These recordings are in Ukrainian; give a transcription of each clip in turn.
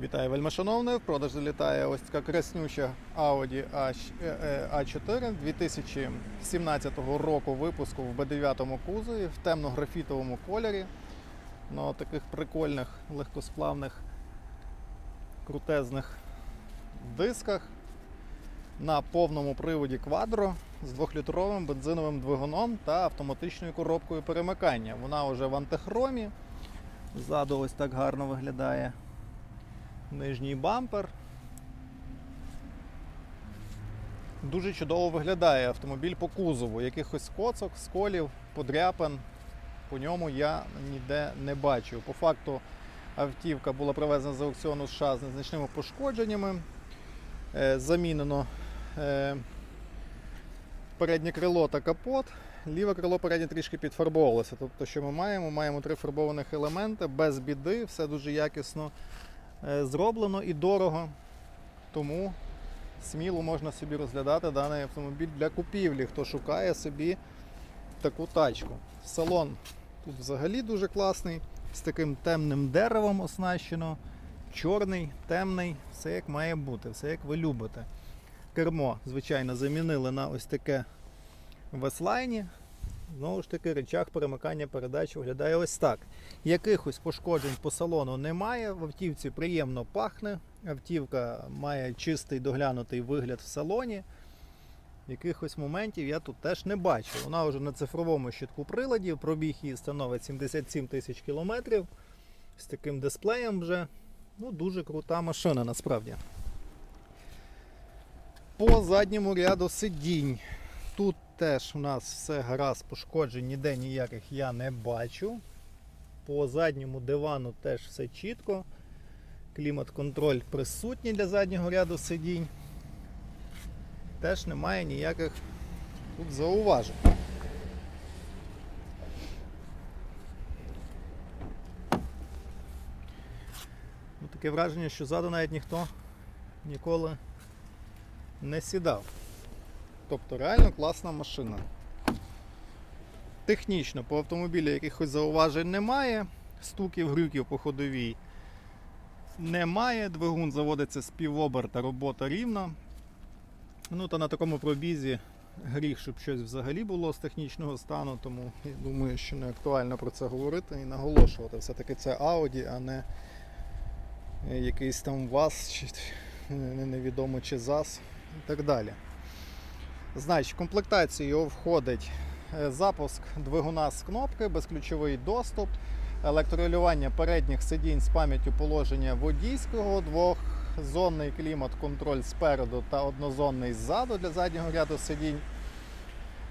Вітаю, вельмишановний. В продаж залітає ось така краснюча Audi A4 2017 року випуску в B9 кузові в темно-графітовому кольорі. На таких прикольних легкосплавних крутезних дисках на повному приводі Quattro з 2-літровим бензиновим двигуном та автоматичною коробкою перемикання. Вона вже в антихромі. Ззаду ось так гарно виглядає нижній бампер. Дуже чудово виглядає автомобіль по кузову. Якихось коцок, сколів, подряпин по ньому я ніде не бачив. По факту автівка була привезена з аукціону США з незначними пошкодженнями. Е, Замінено е, переднє крило та капот. Ліве крило переднє трішки підфарбовувалося. Тобто, що ми маємо? Маємо три фарбованих елементи без біди, все дуже якісно зроблено і дорого. Тому сміло можна собі розглядати даний автомобіль для купівлі, хто шукає собі таку тачку. Салон тут взагалі дуже класний, з таким темним деревом оснащено. Чорний, темний, все як має бути, все як ви любите. Кермо, звичайно, замінили на ось таке в S-Line. Знову ж таки, речах перемикання передач виглядає ось так. Якихось пошкоджень по салону немає. В автівці приємно пахне. Автівка має чистий доглянутий вигляд в салоні. Якихось моментів я тут теж не бачу. Вона вже на цифровому щитку приладів, пробіг її становить 77 тисяч кілометрів. З таким дисплеєм вже. Ну, дуже крута машина насправді. По задньому ряду сидінь. Тут теж у нас все гаразд, пошкоджень ніде ніяких я не бачу. По задньому дивану теж все чітко. Клімат-контроль присутній для заднього ряду сидінь. Теж немає ніяких тут зауважень. Ну, таке враження, що ззаду навіть ніхто ніколи не сідав. Тобто реально класна машина. Технічно по автомобілі якихось зауважень немає, стуків, грюків по ходовій немає. Двигун заводиться з півоберта, робота рівна. Ну та на такому пробізі гріх, щоб щось взагалі було з технічного стану, тому я думаю, що не актуально про це говорити і наголошувати. Все-таки це Audi, а не якийсь там ВАЗ, чи невідомо чи ЗАЗ і так далі. Значить, в комплектацію його входить е, запуск двигуна з кнопки, безключовий доступ, електролювання передніх сидінь з пам'яттю положення водійського, двохзонний клімат-контроль спереду та однозонний ззаду для заднього ряду сидінь,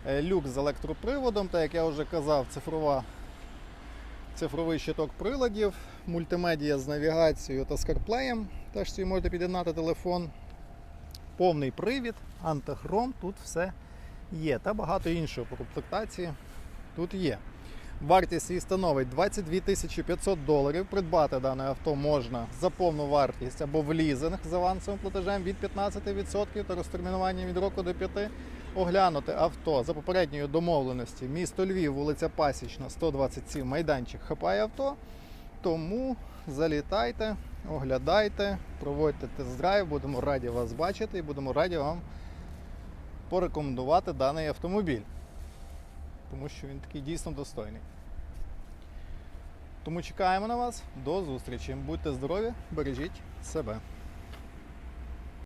е, люк з електроприводом, та як я вже казав, цифрова, цифровий щиток приладів, мультимедія з навігацією та скарплеєм. Теж собі можете під'єднати телефон повний привід, антихром, тут все є. Та багато іншого по комплектації тут є. Вартість її становить 22 500 доларів. Придбати дане авто можна за повну вартість або в лізинг з авансовим платежем від 15% та розтермінуванням від року до 5. Оглянути авто за попередньою домовленості. Місто Львів, вулиця Пасічна, 127, майданчик хапає авто. Тому залітайте, оглядайте, проводьте тест-драйв, будемо раді вас бачити і будемо раді вам порекомендувати даний автомобіль. Тому що він такий дійсно достойний. Тому чекаємо на вас. До зустрічі. Будьте здорові, бережіть себе.